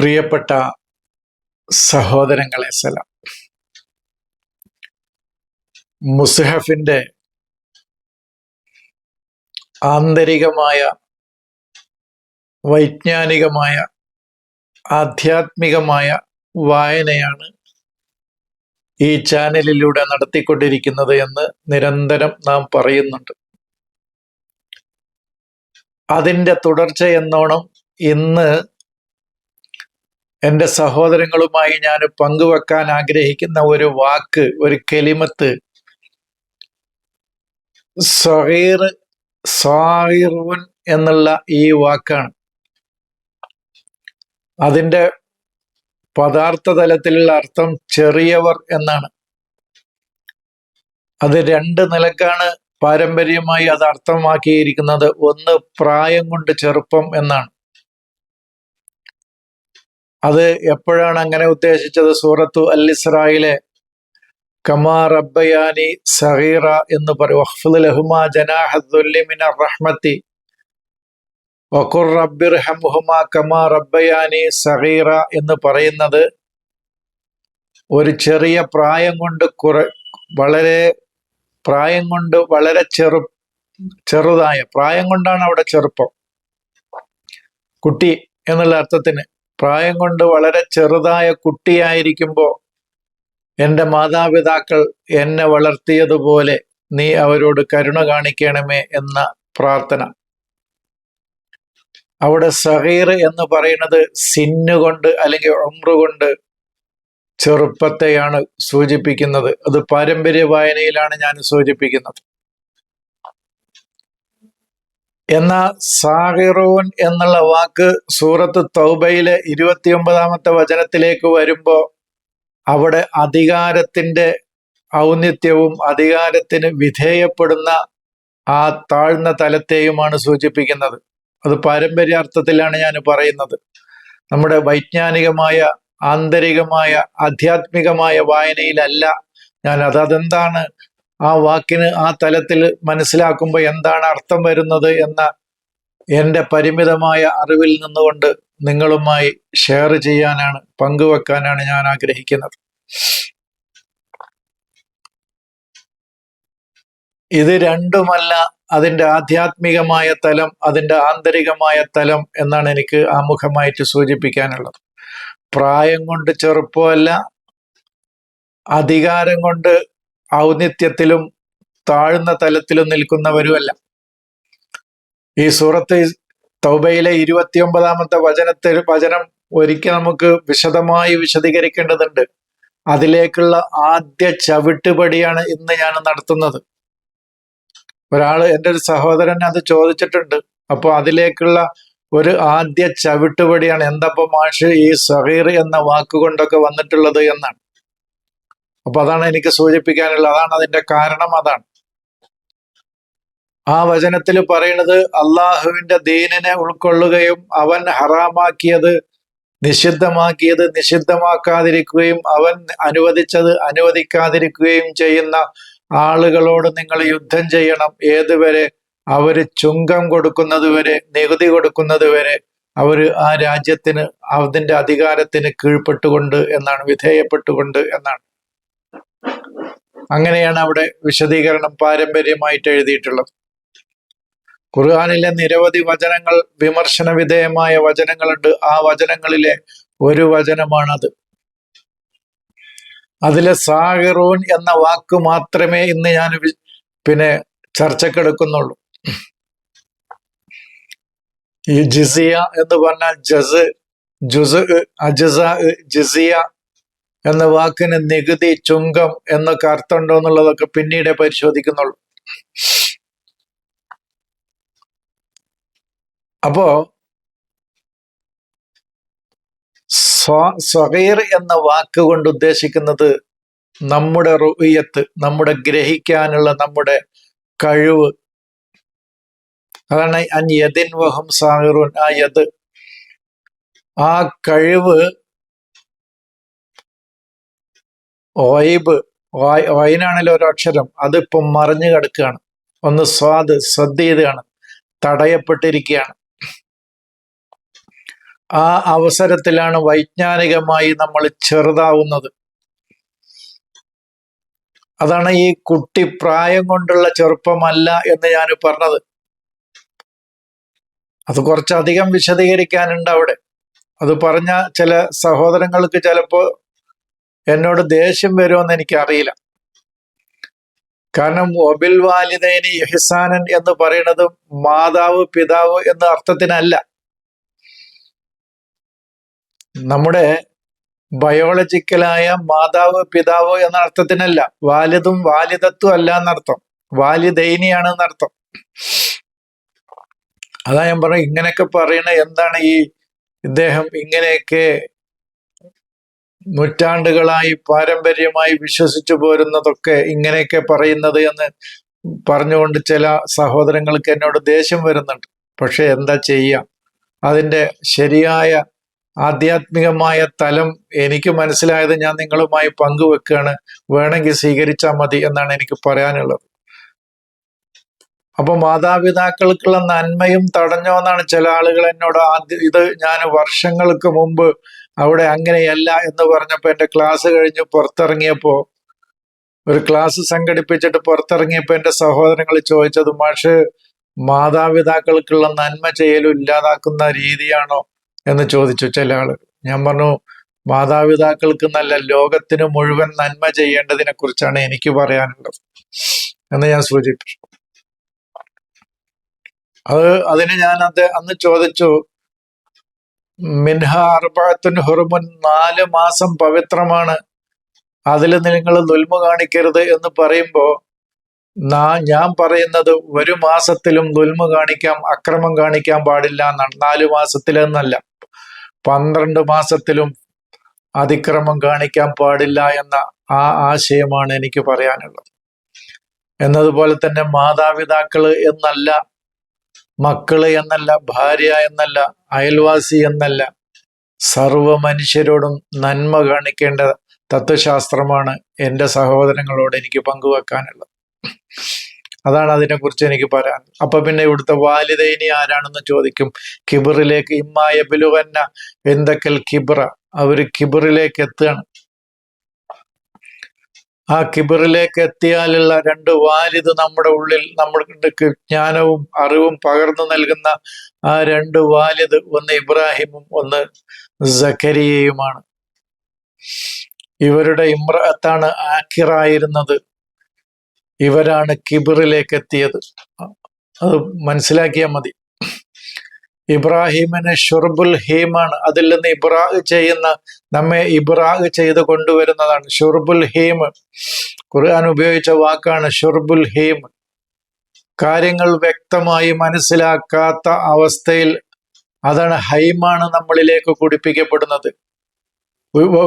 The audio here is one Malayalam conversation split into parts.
പ്രിയപ്പെട്ട സഹോദരങ്ങളെ സലാം. മുസ്ഹഫിന്റെ ആന്തരികമായ വൈജ്ഞാനികമായ ആധ്യാത്മികമായ വായനയാണ് ഈ ചാനലിലൂടെ നടത്തിക്കൊണ്ടിരിക്കുന്നത് എന്ന് നിരന്തരം നാം പറയുന്നുണ്ട്. അതിന്റെ തുടർച്ച എന്നോണം ഇന്ന് എന്റെ സഹോദരങ്ങളുമായി ഞാൻ പങ്കുവെക്കാൻ ആഗ്രഹിക്കുന്ന ഒരു വാക്ക് ഒരു കെലിമത്ത്. സഹീർ സാഹിറുൻ എന്നുള്ള ഈ വാക്കാണ്. അതിന്റെ പദാർത്ഥ തലത്തിലുള്ള അർത്ഥം ചെറിയവർ എന്നാണ്. അത് രണ്ട് നിലക്കാണ് പാരമ്പര്യമായി അത് അർത്ഥമാക്കിയിരിക്കുന്നത്. ഒന്ന് പ്രായം കൊണ്ട് ചെറുപ്പം എന്നാണ്. അത് എപ്പോഴാണ് അങ്ങനെ ഉദ്ദേശിച്ചത്? സൂറത്തു അൽ ഇസ്രായിലെ കമാ റബ്ബയാനി സഹീറ എന്ന് പറയും. റഹ്മത്തി. കമാ റബ്ബയാനി സഹീറ എന്ന് പറയുന്നത് ഒരു ചെറിയ പ്രായം കൊണ്ട് കുറ വളരെ പ്രായം കൊണ്ട് വളരെ ചെറു ചെറുതായ പ്രായം കൊണ്ടാണ് അവിടെ ചെറുപ്പം. കുട്ടി എന്നുള്ള അർത്ഥത്തിന്. പ്രായം കൊണ്ട് വളരെ ചെറുതായ കുട്ടിയായിരിക്കുമ്പോൾ എന്റെ മാതാപിതാക്കൾ എന്നെ വളർത്തിയതുപോലെ നീ അവരോട് കരുണ കാണിക്കണമേ എന്ന പ്രാർത്ഥന. അവിടെ സഹീർ എന്ന് പറയുന്നത് സിന്നുകൊണ്ട് അല്ലെങ്കിൽ ഒമ്രുകൊണ്ട് ചെറുപ്പത്തെയാണ് സൂചിപ്പിക്കുന്നത്. അത് പാരമ്പര്യ വായനയിലാണ് ഞാൻ സൂചിപ്പിക്കുന്നത്. എന്ന സാഹിറൂൻ എന്നുള്ള വാക്ക് സൂറത്ത് തൗബയിലെ ഇരുപത്തിയൊമ്പതാമത്തെ വചനത്തിലേക്ക് വരുമ്പോൾ അവിടെ അധികാരത്തിന്റെ ഔന്നിത്യവും അധികാരത്തിന് വിധേയപ്പെടുന്ന ആ താഴ്ന്ന തലത്തെയുമാണ് സൂചിപ്പിക്കുന്നത്. അത് പാരമ്പര്യാർത്ഥത്തിലാണ് ഞാൻ പറയുന്നത്. നമ്മുടെ വൈജ്ഞാനികമായ ആന്തരികമായ ആധ്യാത്മികമായ വായനയിലല്ല ഞാൻ അത് അതെന്താണ് ആ വാക്കിന് ആ തലത്തിൽ മനസ്സിലാക്കുമ്പോൾ എന്താണ് അർത്ഥം വരുന്നത് എന്ന എന്റെ പരിമിതമായ അറിവിൽ നിന്നുകൊണ്ട് നിങ്ങളുമായി ഷെയർ ചെയ്യാനാണ് പങ്കുവെക്കാനാണ് ഞാൻ ആഗ്രഹിക്കുന്നത്. ഇത് രണ്ടുമല്ല അതിന്റെ ആധ്യാത്മികമായ തലം അതിന്റെ ആന്തരികമായ തലം എന്നാണ് എനിക്ക് ആമുഖമായിട്ട് സൂചിപ്പിക്കാനുള്ളത്. പ്രായം കൊണ്ട് ചെറുപ്പമല്ല അധികാരം കൊണ്ട് ഔന്നിത്യത്തിലും താഴ്ന്ന തലത്തിലും നിൽക്കുന്നവരുമല്ല. ഈ സൂറത്ത് തൗബയിലെ ഇരുപത്തിയൊമ്പതാമത്തെ വചനത്തിൽ വചനം ഒരിക്കൽ നമുക്ക് വിശദമായി വിശദീകരിക്കേണ്ടതുണ്ട്. അതിലേക്കുള്ള ആദ്യ ചവിട്ടുപടിയാണ് ഇന്ന് ഞാൻ നടത്തുന്നത്. ഒരാൾ എന്റെ ഒരു സഹോദരൻ അത് ചോദിച്ചിട്ടുണ്ട്. അപ്പോൾ അതിലേക്കുള്ള ഒരു ആദ്യ ചവിട്ടുപടിയാണ് എന്തപ്പോ മാഷ് ഈ സഹീർ എന്ന വാക്കുകൊണ്ടൊക്കെ വന്നിട്ടുള്ളത് എന്നാണ്. അപ്പൊ അതാണ് എനിക്ക് സൂചിപ്പിക്കാനുള്ളത് അതാണ് അതിന്റെ കാരണം അതാണ്. ആ വചനത്തിൽ പറയുന്നത് അള്ളാഹുവിന്റെ ദീനിനെ ഉൾക്കൊള്ളുകയും അവൻ ഹറാമാക്കിയത് നിഷിദ്ധമാക്കിയത് നിഷിദ്ധമാക്കാതിരിക്കുകയും അവൻ അനുവദിച്ചത് അനുവദിക്കാതിരിക്കുകയും ചെയ്യുന്ന ആളുകളോട് നിങ്ങൾ യുദ്ധം ചെയ്യണം. ഏതുവരെ? അവർ ചുങ്കം കൊടുക്കുന്നത് വരെ നികുതി കൊടുക്കുന്നത് വരെ അവർ ആ രാജ്യത്തിന് അതിന്റെ അധികാരത്തിന് കീഴ്പ്പെട്ടുകൊണ്ട് എന്നാണ് വിധേയപ്പെട്ടുകൊണ്ട് എന്നാണ്. അങ്ങനെയാണ് അവിടെ വിശദീകരണം പാരമ്പര്യമായിട്ട് എഴുതിയിട്ടുള്ളത്. ഖുർആാനിലെ നിരവധി വചനങ്ങൾ വിമർശന വിധേയമായ വചനങ്ങളുണ്ട്. ആ വചനങ്ങളിലെ ഒരു വചനമാണത്. അതിലെ സാഹിറൂൻ എന്ന വാക്ക് മാത്രമേ ഇന്ന് ഞാൻ പിന്നെ ചർച്ചക്കെടുക്കുന്നുള്ളൂ. ഈ ജിസിയ എന്ന് പറഞ്ഞാൽ ജസ് ജുസ് അജസ ജിസിയ എന്ന വാക്കിന് നികുതി ചുങ്കം എന്നൊക്കെ അർത്ഥമുണ്ടോ എന്നുള്ളതൊക്കെ പിന്നീട് പരിശോധിക്കുന്നുള്ളൂ. അപ്പോ സ്വകീർ എന്ന വാക്ക് കൊണ്ട് ഉദ്ദേശിക്കുന്നത് നമ്മുടെ റുയത്ത് നമ്മുടെ ഗ്രഹിക്കാനുള്ള നമ്മുടെ കഴിവ്. അതാണ് അൻ യതിൻ വഹം സാഹിറുൻ ആ യദ്. ആ കഴിവ് ഓയിബ് ഓയിനാണല്ലോ ഒരു അക്ഷരം. അതിപ്പം മറിഞ്ഞു കിടക്കുകയാണ്. ഒന്ന് സ്വാദ് സദ്യതാണ് തടയപ്പെട്ടിരിക്കുകയാണ്. ആ അവസരത്തിലാണ് വൈജ്ഞാനികമായി നമ്മൾ ചെറുതാവുന്നത്. അതാണ് ഈ കുട്ടി പ്രായം കൊണ്ടുള്ള ചെറുപ്പമല്ല എന്ന് ഞാൻ പറഞ്ഞത്. അത് കുറച്ചധികം വിശദീകരിക്കാനുണ്ട് അവിടെ. അത് പറഞ്ഞ ചില സഹോദരങ്ങൾക്ക് ചിലപ്പോ എന്നോട് ദേഷ്യം വരുമെന്ന് എനിക്കറിയില്ല. കാരണം ഒബിൽ വാലിദേനി ഇഹ്സാനൻ എന്ന് പറയുന്നത് മാതാവ് പിതാവ് എന്ന അർത്ഥത്തിനല്ല. നമ്മുടെ ബയോളജിക്കലായ മാതാവ് പിതാവ് എന്ന അർത്ഥത്തിനല്ല. വാലിദും വാലിദത്വം അല്ല എന്നർത്ഥം. വാലിദൈനിയാണ് എന്നർത്ഥം അതാ ഞാൻ പറഞ്ഞു ഇങ്ങനെയൊക്കെ പറയണ എന്താണ് ഈ ഇദ്ദേഹം ഇങ്ങനെയൊക്കെ നൂറ്റാണ്ടുകളായി പാരമ്പര്യമായി വിശ്വസിച്ചു പോരുന്നതൊക്കെ ഇങ്ങനെയൊക്കെ പറയുന്നത് എന്ന് പറഞ്ഞുകൊണ്ട് ചില സഹോദരങ്ങൾക്ക് എന്നോട് ദേഷ്യം വരുന്നുണ്ട്. പക്ഷെ എന്താ ചെയ്യാം? അതിന്റെ ശരിയായ ആധ്യാത്മികമായ തലം എനിക്ക് മനസ്സിലായത് ഞാൻ നിങ്ങളുമായി പങ്കുവെക്കുകയാണ് വേണമെങ്കിൽ സ്വീകരിച്ചാൽ മതി എന്നാണ് എനിക്ക് പറയാനുള്ളത്. അപ്പൊ മാതാപിതാക്കൾക്കുള്ള നന്മയും തടഞ്ഞോ എന്നാണ് ചില ആളുകൾ എന്നോട് ആദ്യം ഇത് ഞാൻ വർഷങ്ങൾക്ക് മുമ്പ് അവിടെ അങ്ങനെയല്ല എന്ന് പറഞ്ഞപ്പോ എന്റെ ക്ലാസ് കഴിഞ്ഞ് പുറത്തിറങ്ങിയപ്പോ ഒരു ക്ലാസ് സംഘടിപ്പിച്ചിട്ട് പുറത്തിറങ്ങിയപ്പോ എന്റെ സഹോദരങ്ങൾ ചോദിച്ചത് മാഷ് മാതാപിതാക്കൾക്കുള്ള നന്മ ചെയ്യലും ഇല്ലാതാക്കുന്ന രീതിയാണോ? എന്ന് ചോദിച്ചു ചില ആൾ. ഞാൻ പറഞ്ഞു മാതാപിതാക്കൾക്ക് നല്ല ലോകത്തിന് മുഴുവൻ നന്മ ചെയ്യേണ്ടതിനെ കുറിച്ചാണ് എനിക്ക് പറയാനുള്ളത്. എന്ന് ഞാൻ സൂചിപ്പിച്ചു. അത് അതിന് ഞാൻ അത് അന്ന് ചോദിച്ചു മിൻഹ അർബാത്തുൻ ഹുറുമുൻ നാല് മാസം പവിത്രമാണ്. അതിൽ നിങ്ങൾ നുൽമ കാണിക്കരുത് എന്ന് പറയുമ്പോൾ ഞാൻ പറയുന്നത് ഒരു മാസത്തിലും നുൽമ കാണിക്കാം അക്രമം കാണിക്കാൻ പാടില്ല എന്നാണ്. നാല് മാസത്തിലെന്നല്ല പന്ത്രണ്ട് മാസത്തിലും അതിക്രമം കാണിക്കാൻ പാടില്ല എന്ന ആ ആശയമാണ് എനിക്ക് പറയാനുള്ളത്. എന്നതുപോലെ തന്നെ മാതാപിതാക്കൾ എന്നല്ല മക്കൾ എന്നല്ല ഭാര്യ എന്നല്ല അയൽവാസി എന്നല്ല. സർവ മനുഷ്യരോടും നന്മ കാണിക്കേണ്ട തത്വശാസ്ത്രമാണ് എന്റെ സഹോദരങ്ങളോട് എനിക്ക് പങ്കുവെക്കാനുള്ളത്. അതാണ് അതിനെക്കുറിച്ച് എനിക്ക് പറയാൻ. അപ്പൊ പിന്നെ ഇവിടുത്തെ വാലിദൈനി ആരാണെന്ന് ചോദിക്കും. കിബറിലേക്ക് ഇമ്മായ ബിലുവന്ന എന്തൊക്കെ കിബറ? അവർ കിബറിലേക്ക് എത്തുകയാണ്. ആ കിബറിലേക്ക് എത്തിയാലുള്ള രണ്ട് വാലിദ് നമ്മുടെ ഉള്ളിൽ നമ്മൾക്ക് ജ്ഞാനവും അറിവും പകർന്നു നൽകുന്ന ആ രണ്ട് വാലിദ് ഒന്ന് ഇബ്രാഹിമും ഒന്ന് സക്കരിയയുമാണ് ഇവരുടെ ഇമ്രത്താണ് ആക്കിറായിരുന്നത് ഇവരാണ് കിബിറിലേക്ക് എത്തിയത് അത് മനസ്സിലാക്കിയാൽ മതി. ഇബ്രാഹിമിന് ഷുർബുൽ ഹീമാണ്. അതിൽ നിന്ന് ഇബ്രാഹ് ചെയ്യുന്ന നമ്മെ ഇബ്രാഹ് ചെയ്ത് കൊണ്ടുവരുന്നതാണ്. ഷുർബുൽ ഹീം. ഖുർആൻ ഉപയോഗിച്ച വാക്കാണ് ഷുർബുൽ ഹീം. കാര്യങ്ങൾ വ്യക്തമായി മനസ്സിലാക്കാത്ത അവസ്ഥയിൽ അതാണ് ഹൈമാണ് നമ്മളിലേക്ക് കുടിപ്പിക്കപ്പെടുന്നത്.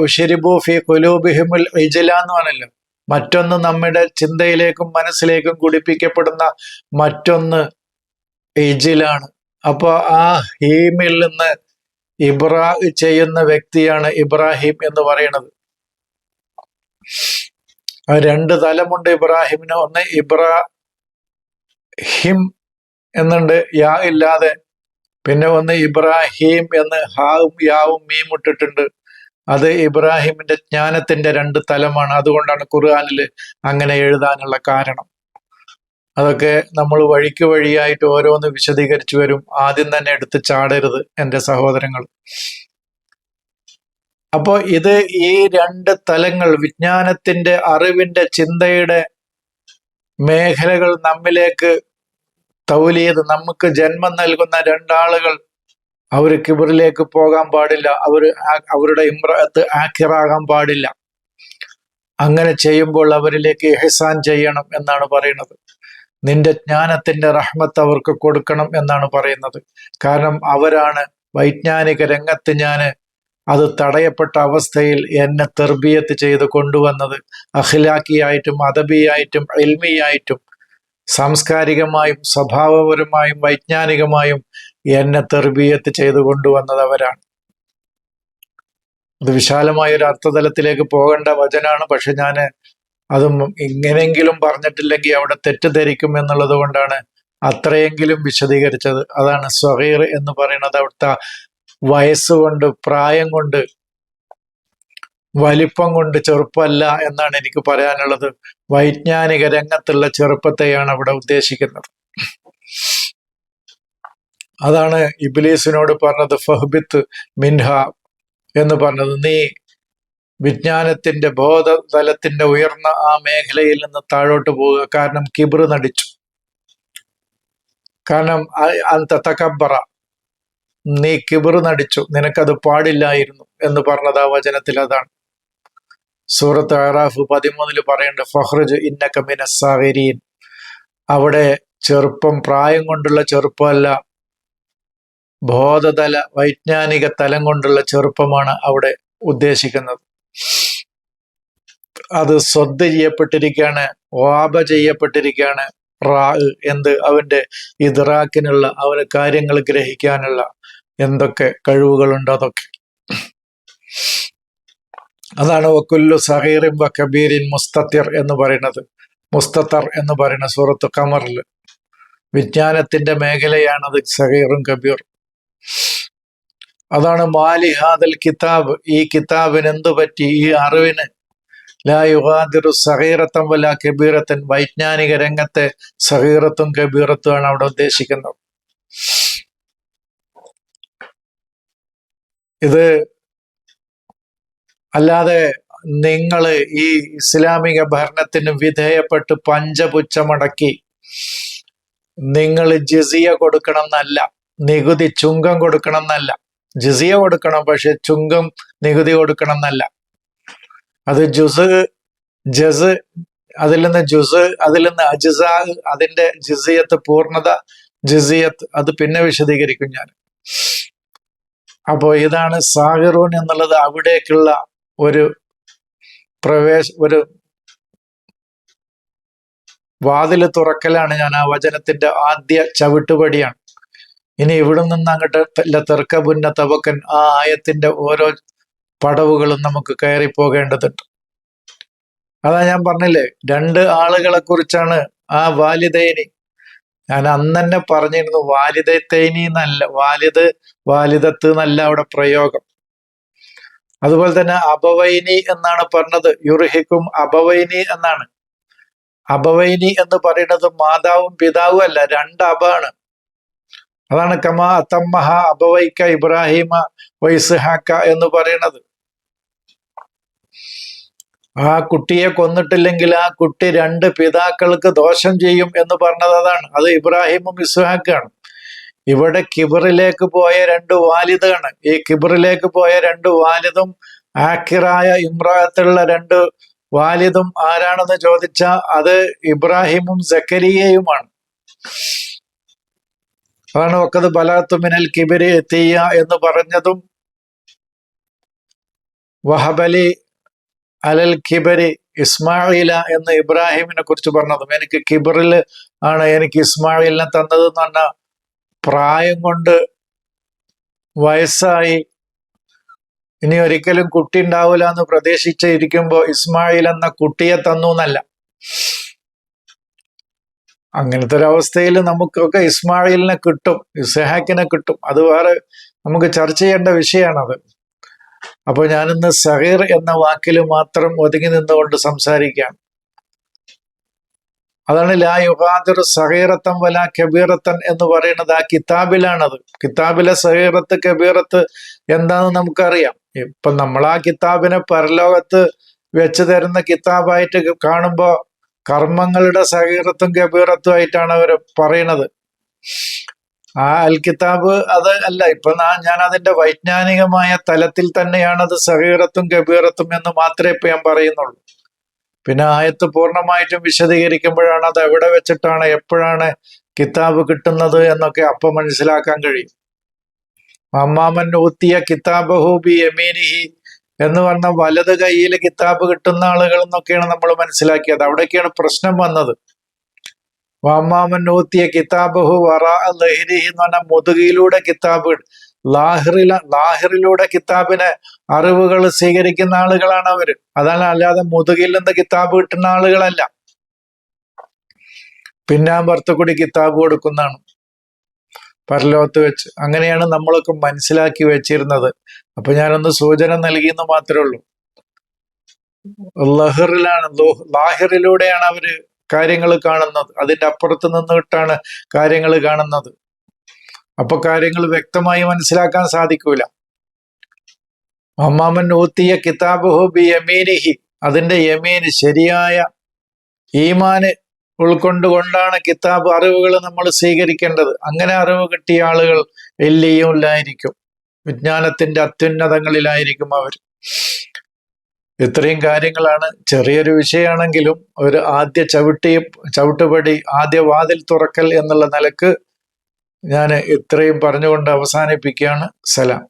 ഷെരിബു ഫി ഇജല എന്ന് പറഞ്ഞല്ലോ. മറ്റൊന്ന് നമ്മുടെ ചിന്തയിലേക്കും മനസ്സിലേക്കും കുടിപ്പിക്കപ്പെടുന്ന മറ്റൊന്ന് ഇജിലാണ്. അപ്പൊ ആ ഹീമിൽ നിന്ന് ഇബ്രാ ചെയ്യുന്ന വ്യക്തിയാണ് ഇബ്രാഹിം എന്ന് പറയുന്നത്. രണ്ട് തലമുണ്ട് ഇബ്രാഹിമിന്. ഒന്ന് ഇബ്രാ ഹിം എന്നുണ്ട് യാ ഇല്ലാതെ. പിന്നെ ഒന്ന് ഇബ്രാഹിം എന്ന് ഹാവും യാവും മീം ഇട്ടിട്ടുണ്ട്. അത് ഇബ്രാഹിമിന്റെ ജ്ഞാനത്തിന്റെ രണ്ട് തലമാണ്. അതുകൊണ്ടാണ് ഖുർആാനിൽ അങ്ങനെ എഴുതാനുള്ള കാരണം. അതൊക്കെ നമ്മൾ വഴിക്ക് വഴിയായിട്ട് ഓരോന്ന് വിശദീകരിച്ചു വരും. ആദ്യം തന്നെ എടുത്ത് ചാടരുത് എന്റെ സഹോദരങ്ങൾ. അപ്പോൾ ഇത് ഈ രണ്ട് തലങ്ങൾ വിജ്ഞാനത്തിന്റെ അറിവിന്റെ ചിന്തയുടെ മേഖലകൾ നമ്മിലേക്ക് തൗലിയത്. നമുക്ക് ജന്മം നൽകുന്ന രണ്ടാളുകൾ അവർ കിബറിലേക്ക് പോകാൻ പാടില്ല. അവർ അവരുടെ ഇമ്രത്ത് ആഖിറാകാൻ പാടില്ല. അങ്ങനെ ചെയ്യുമ്പോൾ അവരിലേക്ക് എഹസാൻ ചെയ്യണം എന്നാണ് പറയുന്നത്. നിന്റെ ജ്ഞാനത്തിന്റെ റഹ്മത്ത് അവർക്ക് കൊടുക്കണം എന്നാണ് പറയുന്നത്. കാരണം അവരാണ് വൈജ്ഞാനിക രംഗത്ത് ഞാൻ അത് തടയപ്പെട്ട അവസ്ഥയിൽ എന്നെ തെർബിയത്ത് ചെയ്ത് കൊണ്ടുവന്നത്. അഖിലാക്കിയായിട്ടും അദബിയായിട്ടും എൽമിയായിട്ടും സാംസ്കാരികമായും സ്വഭാവപരമായും വൈജ്ഞാനികമായും എന്നെ തെർബിയത്ത് ചെയ്തു കൊണ്ടുവന്നത് അവരാണ്. അത് വിശാലമായ ഒരു അർത്ഥതലത്തിലേക്ക് പോകേണ്ട വചനാണ്. പക്ഷെ ഞാൻ അതും ഇങ്ങനെയെങ്കിലും പറഞ്ഞിട്ടില്ലെങ്കിൽ അവിടെ തെറ്റിദ്ധരിക്കും എന്നുള്ളത് കൊണ്ടാണ് അത്രയെങ്കിലും വിശദീകരിച്ചത്. അതാണ് സ്വഹീർ എന്ന് പറയുന്നത് അവിടുത്തെ വയസ്സുകൊണ്ട് പ്രായം കൊണ്ട് വലിപ്പം കൊണ്ട് ചെറുപ്പമല്ല എന്നാണ് എനിക്ക് പറയാനുള്ളത്. വൈജ്ഞാനിക രംഗത്തുള്ള ചെറുപ്പത്തെയാണ് അവിടെ ഉദ്ദേശിക്കുന്നത്. അതാണ് ഇബിലീസിനോട് പറഞ്ഞത് ഫഹ്ബിത്ത് മിൻഹ എന്ന് പറഞ്ഞത്. നീ വിജ്ഞാനത്തിന്റെ ബോധതലത്തിന്റെ ഉയർന്ന ആ മേഖലയിൽ നിന്ന് താഴോട്ട് പോവുക. കാരണം കിബ്ര നടിച്ചു. കാരണം തക്കബറ നീ കിബിർ നടിച്ചു. നിനക്കത് പാടില്ലായിരുന്നു എന്ന് പറഞ്ഞത് ആ വചനത്തിൽ അതാണ്. സൂറത്ത് അറാഫ് പതിമൂന്നിൽ പറയേണ്ട ഫഹ്റജ് ഇന്ന കമിന സാഹരീൻ അവിടെ ചെറുപ്പം പ്രായം കൊണ്ടുള്ള ചെറുപ്പമല്ല ബോധതല വൈജ്ഞാനിക തലം കൊണ്ടുള്ള ചെറുപ്പമാണ് അവിടെ ഉദ്ദേശിക്കുന്നത്. അത് സ്വദ് ചെയ്യപ്പെട്ടിരിക്കുകയാണ് വാപ ചെയ്യപ്പെട്ടിരിക്കുകയാണ് റാ എന്ത് അവന്റെ ഇദ്റാക്കിനുള്ള അവന് കാര്യങ്ങൾ ഗ്രഹിക്കാനുള്ള എന്തൊക്കെ കഴിവുകളുണ്ട് അതൊക്കെ. അതാണ് വക്കുല്ലു സഹീറിൻ വ കബീരിൻ മുസ്തത്തിർ എന്ന് പറയുന്നത്. മുസ്തത്തർ എന്ന് പറയുന്ന സൂറത്ത് കമറിൽ വിജ്ഞാനത്തിന്റെ മേഖലയാണത് സഹീറും കബീർ അതാണ് മാലിഹാദൽ കിതാബ്. ഈ കിതാബിന് എന്തു പറ്റി? ഈ അറിവിന്. ലാ യുഗാദിറു സഹീറത്തം വല്ല കബീറത്തൻ. വൈജ്ഞാനിക രംഗത്തെ സഹീറത്തും കബീറത്തുമാണ് അവിടെ ഉദ്ദേശിക്കുന്നത്. ഇത് അല്ലാതെ നിങ്ങൾ ഈ ഇസ്ലാമിക ഭരണത്തിന് വിധേയപ്പെട്ട് പഞ്ചപുച്ഛമടക്കി നിങ്ങൾ ജിസിയ കൊടുക്കണം എന്നല്ല നികുതി ചുങ്കം കൊടുക്കണം എന്നല്ല ജിസിയ കൊടുക്കണം പക്ഷെ ചുങ്കം നികുതി കൊടുക്കണം എന്നല്ല. അത് ജുസ് ജസ് അതിൽ നിന്ന് ജുസ് അതിൽ നിന്ന് അജിസ അതിന്റെ ജിസിയത്ത് പൂർണത ജിസിയത്ത് അത് പിന്നെ വിശദീകരിക്കും ഞാൻ. അപ്പോൾ ഇതാണ് സാഹിറൂൻ എന്നുള്ളത് അവിടേക്കുള്ള ഒരു പ്രവേശ ഒരു വാതിൽ തുറക്കലാണ് ഞാൻ ആ വചനത്തിന്റെ ആദ്യ ചവിട്ടുപടിയാണ്. ഇനി ഇവിടെ നിന്ന് അങ്ങോട്ട് തെർക്കബുന്ന തവക്കൻ ആ ആയത്തിന്റെ ഓരോ പടവുകളും നമുക്ക് കയറി പോകേണ്ടതുണ്ട്. അതാ ഞാൻ പറഞ്ഞില്ലേ രണ്ട് ആളുകളെ കുറിച്ചാണ് ആ വാലിദൈനി. ഞാൻ അന്ന് തന്നെ പറഞ്ഞിരുന്നു വാലിദത്തൈനി എന്നല്ല വാലിദ് വാലിദത്ത് എന്നല്ല അവിടെ പ്രയോഗം. അതുപോലെ തന്നെ അപവൈനി എന്നാണ് പറഞ്ഞത് യുർഹിക്കും അപവൈനി എന്നാണ്. അപവൈനി എന്ന് പറയുന്നത് മാതാവും പിതാവും അല്ല രണ്ട് അബാണ്. അതാണ് കമാ അത്തമ്മഹ അബവൈക്ക ഇബ്രാഹിമ വൈസ്ഹാക്ക എന്ന് പറയുന്നത്. ആ കുട്ടിയെ കൊന്നിട്ടില്ലെങ്കിൽ ആ കുട്ടി രണ്ട് പിതാക്കൾക്ക് ദോഷം ചെയ്യും എന്ന് പറഞ്ഞത് അതാണ്. അത് ഇബ്രാഹിമും ഇസ്ഹാക്കാണ്. ഇവിടെ കിബറിലേക്ക് പോയ രണ്ട് വാലിദാണ്. ഈ കിബറിലേക്ക് പോയ രണ്ട് വാലിദും ആക്കിറായ ഇമ്രാത്തുള്ള രണ്ട് വാലിദും ആരാണെന്ന് ചോദിച്ചാൽ അത് ഇബ്രാഹിമും സക്കരിയയുമാണ്. അതാണ് ഒക്കത് ബലാത്തുമിനൽ കിബിരി എത്തിയ എന്ന് പറഞ്ഞതും വഹബലി അലൽ കിബരി ഇസ്മായില എന്ന് ഇബ്രാഹിമിനെ കുറിച്ച് പറഞ്ഞതും. എനിക്ക് കിബറിൽ ആണ് എനിക്ക് ഇസ്മായിലിനെ തന്നത് എന്ന് പറഞ്ഞ പ്രായം കൊണ്ട് വയസ്സായി. ഇനി ഒരിക്കലും കുട്ടി ഉണ്ടാവില്ല എന്ന് പ്രതീക്ഷിച്ചിരിക്കുമ്പോൾ ഇസ്മായിൽ എന്ന കുട്ടിയെ തന്നു എന്നല്ല. അങ്ങനത്തെ ഒരു അവസ്ഥയിൽ നമുക്കൊക്കെ ഇസ്മായിലിനെ കിട്ടും ഇസ്ഹാക്കിനെ കിട്ടും. അത് വേറെ നമുക്ക് ചർച്ച ചെയ്യേണ്ട വിഷയമാണത്. അപ്പോൾ ഞാനിന്ന് സഹീർ എന്ന വാക്കിൽ മാത്രം ഒതുങ്ങി നിന്നുകൊണ്ട് സംസാരിക്കാം അതാണ് ലാ യുഹാദിർ സഹീറത്തൻ വല കബീറത്തൻ എന്ന് പറയുന്നത് ആ കിതാബിലാണത്. കിതാബിലെ സഹീറത്ത് കബീറത്ത് എന്താണെന്ന് നമുക്കറിയാം. ഇപ്പൊ നമ്മൾ ആ കിതാബിനെ പരലോകത്ത് വെച്ച് തരുന്ന കിതാബായിട്ട് കാണുമ്പോൾ കർമ്മങ്ങളുടെ സഹീറത്തും കബീറത്തും ആയിട്ടാണ് അവർ പറയണത് ആ അൽ കിതാബ് അത് അല്ല ഇപ്പൊ ഞാൻ അതിന്റെ വൈജ്ഞാനികമായ തലത്തിൽ തന്നെയാണ് അത് സഹീറത്തും ഗഭീറത്തും എന്ന് മാത്രമേ ഇപ്പൊ ഞാൻ പറയുന്നുള്ളൂ. പിന്നെ ആയത്ത് പൂർണമായിട്ടും വിശദീകരിക്കുമ്പോഴാണ് അത് എവിടെ വെച്ചിട്ടാണ് എപ്പോഴാണ് കിതാബ് കിട്ടുന്നത് എന്നൊക്കെ അപ്പൊ മനസ്സിലാക്കാൻ കഴിയും. അമ്മാമൻ ഊത്തിയ കിതാബഹൂബി യമീനിഹി എന്ന് പറഞ്ഞ വലത് കൈയിൽ കിതാബ് കിട്ടുന്ന ആളുകൾ എന്നൊക്കെയാണ് നമ്മൾ മനസ്സിലാക്കിയത്. അവിടേക്കാണ് പ്രശ്നം വന്നത്. വാമാമൻ ഊത്തിയ കിതാബഹു വറ ലഹരി എന്ന് പറഞ്ഞ മുതുകിലൂടെ കിതാബ് ലാഹിറില ലാഹിറിലൂടെ കിതാബിനെ അറിവുകൾ സ്വീകരിക്കുന്ന ആളുകളാണ് അവർ. അതാണ് അല്ലാതെ മുതുകിൽ നിന്ന് കിതാബ് കിട്ടുന്ന ആളുകളല്ല. പിന്നാമ്പുറത്ത് കൂടി കിതാബ് കൊടുക്കുന്നതാണ്. പരലോകത്ത് വെച്ച് അങ്ങനെയാണ് നമ്മളൊക്കെ മനസ്സിലാക്കി വെച്ചിരുന്നത്. അപ്പൊ ഞാനൊന്ന് സൂചന നൽകിയെന്ന് മാത്രമേ ഉള്ളൂ. ലഹറിലാണ് ലാഹിറിലൂടെയാണ് അവർ കാര്യങ്ങൾ കാണുന്നത്. അതിന്റെ അപ്പുറത്ത് നിന്നിട്ടാണ് കാര്യങ്ങൾ കാണുന്നത്. അപ്പൊ കാര്യങ്ങൾ വ്യക്തമായി മനസ്സിലാക്കാൻ സാധിക്കൂല. അമ്മാമൻ ഊത്തിയ കിതാബുഹു ബി യമീനിഹി അതിന്റെ യമീന് ശരിയായ ഈമാന് ഉൾക്കൊണ്ടുകൊണ്ടാണ് കിതാബ് അറിവുകൾ നമ്മൾ സ്വീകരിക്കേണ്ടത്. അങ്ങനെ അറിവ് കിട്ടിയ ആളുകൾ എല്ലിയുമില്ലായിരിക്കും വിജ്ഞാനത്തിന്റെ അത്യുന്നതങ്ങളിലായിരിക്കും അവർ. ഇത്രയും കാര്യങ്ങളാണ്. ചെറിയൊരു വിഷയമാണെങ്കിലും ഒരു ആദ്യ ചവിട്ടി ചവിട്ടുപടി ആദ്യ വാതിൽ തുറക്കൽ എന്നുള്ള നിലയ്ക്ക് ഞാൻ ഇത്രയും പറഞ്ഞുകൊണ്ട് അവസാനിപ്പിക്കുകയാണ്. സലാം.